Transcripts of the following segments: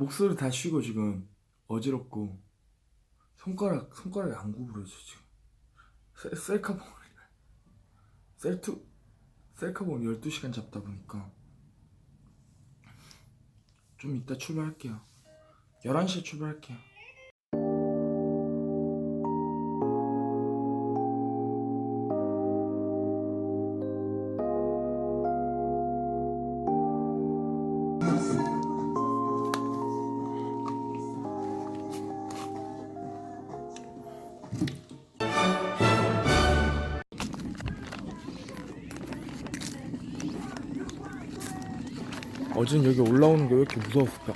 목소리 다 쉬고 지금 어지럽고 손가락 손가락이 안 구부러져 지금. 셀, 셀카봉 셀투 셀카봉 12시간 잡다 보니까 좀 이따 출발할게요. 11시에 출발할게요 어젠 여기 올라오는 게 왜 이렇게 무서웠을까?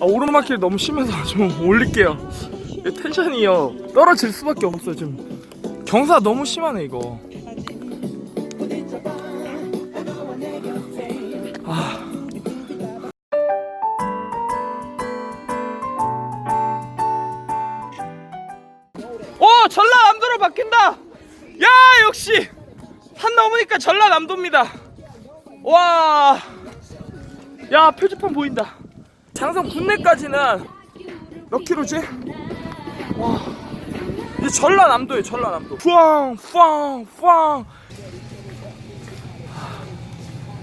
아, 오르막길 너무 심해서 좀 올릴게요. 이 텐션이요 떨어질 수밖에 없어요 지금. 경사 너무 심하네 이거. 아. 오 전라남도로 바뀐다. 야 역시 산 넘으니까 전라남도입니다. 와. 야 표지판 보인다. 장성 군내까지는 몇 킬로지? 와 이제 전라남도에 전라남도 푸앙 푸앙 푸앙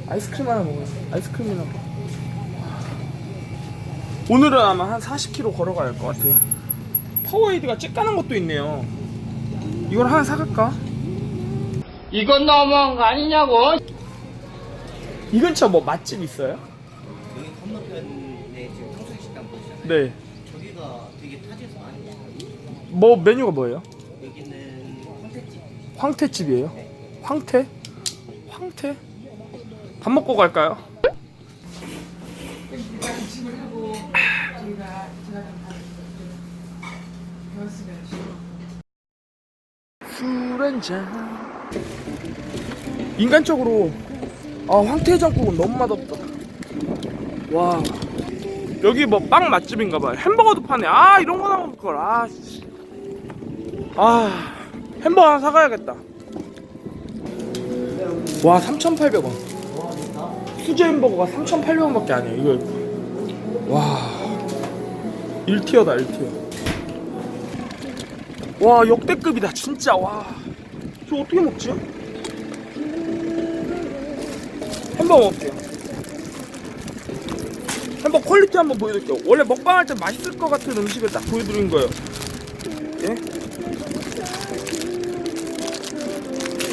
아이스크림 하나 먹어요 아이스크림이나 먹어 오늘은 아마 한 40km 걸어가야 할 것 같아요 파워에이드가 쬐까는 것도 있네요 이걸 하나 사갈까? 이건 너무한 거 아니냐고. 이 근처 뭐 맛집 있어요? 여기 건너편 지금 식당 보시잖아요. 네 저기가 되게 타지에서 많이 먹어요. 뭐 메뉴가 뭐예요? 여기는 황태집. 황태집이에요? 황태? 황태? 밥 먹고 갈까요? 술 한잔 인간적으로 아 황태해장국은 너무 맛없다 와 여기 뭐 빵 맛집인가 봐요. 햄버거도 파네. 아 이런 거나 먹을걸. 아, 씨. 아 햄버거 하나 사가야겠다. 와 3,800원. 수제 햄버거가 3,800원밖에 안 해요. 이거 와 1티어다 1티어. 와 역대급이다 진짜. 와저 어떻게 먹지? 햄버거 먹을게요 햄버거 퀄리티 한번 보여드릴게요. 원래 먹방할 때 맛있을 것 같은 음식을 딱 보여드린 거예요. 예?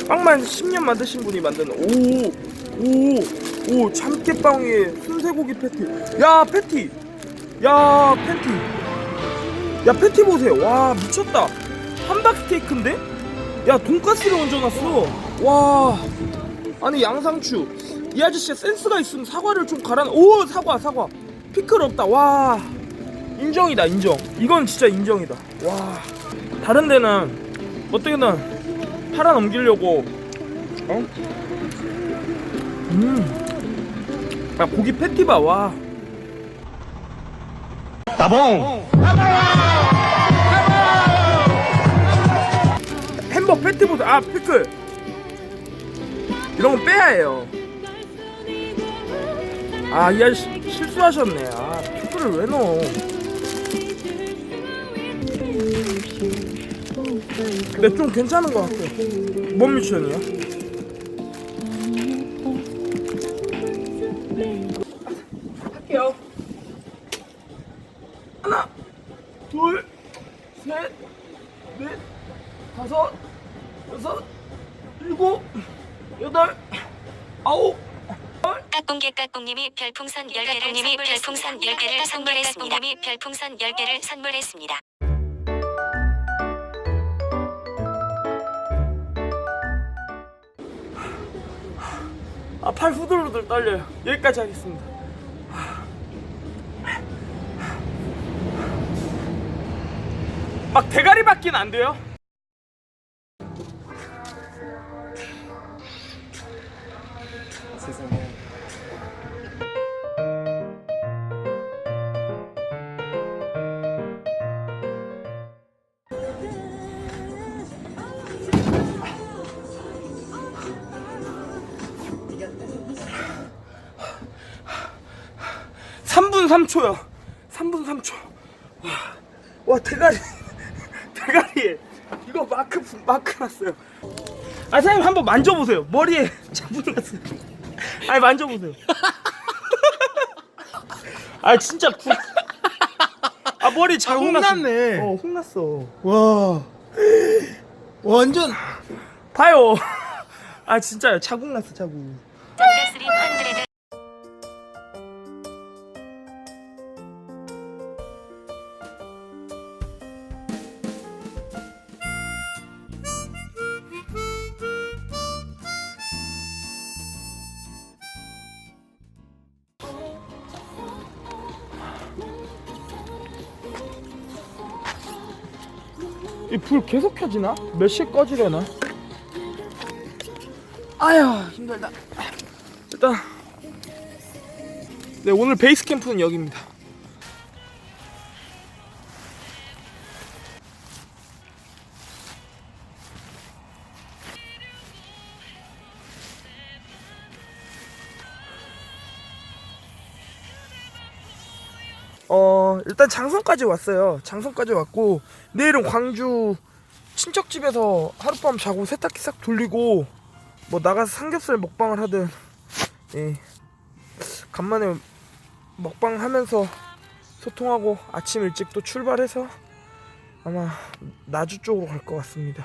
빵만 10년 만드신 분이 만든 오 오 오 참깨빵 위에 순세고기 패티. 야 패티! 야 패티! 야 패티 보세요. 와 미쳤다. 함박 스테이크인데? 야 돈가스를 얹어놨어. 와. 아니 양상추. 이 아저씨가 센스가 있으면 사과를 좀 갈아 오 사과 사과 피클 없다 와 인정이다 인정 이건 진짜 인정이다 와 다른 데는 어떻게든 팔아 넘기려고 어? 음. 야 고기 패티 봐 와. 따봉. 햄버거 패티 보자. 아 피클. 이런 거 빼야 해요. 아, 이 아저씨 실수하셨네. 아, 피클을 왜 넣어? 근데 좀 괜찮은 것 같아. 뭔 미션이야? 할게요. 하나, 둘, 셋, 넷, 다섯, 여섯, 일곱, 여덟, 아홉. 까꿍개 까꿍님이 별풍선 10개를 별풍선 10개를 선물했습니다. 님이 별풍선 10개를 선물했습니다. 아, 팔 후들후들 떨려요. 여기까지 하겠습니다. 막 대가리 밖엔 안 돼요. 3분 3초요. 3분 3초. 와, 와 대가리, 대가리. 이거 마크 마크 났어요. 아 사장님 한번 만져보세요. 머리에 자국 났어요. 아니 만져보세요. 아 진짜 구. 아 머리 아, 자국 났어. 났네. 어, 홍 났어. 와. 완전 봐요. 아 진짜요. 자국 났어 자국. 300 이 불 계속 켜지나? 몇 시에 꺼지려나? 아휴 힘들다 일단 네 오늘 베이스 캠프는 여기입니다 어 일단 장성까지 왔어요. 장성까지 왔고 내일은 광주 친척 집에서 하룻밤 자고 세탁기 싹 돌리고 뭐 나가서 삼겹살 먹방을 하든 예. 간만에 먹방 하면서 소통하고 아침 일찍 또 출발해서 아마 나주 쪽으로 갈 것 같습니다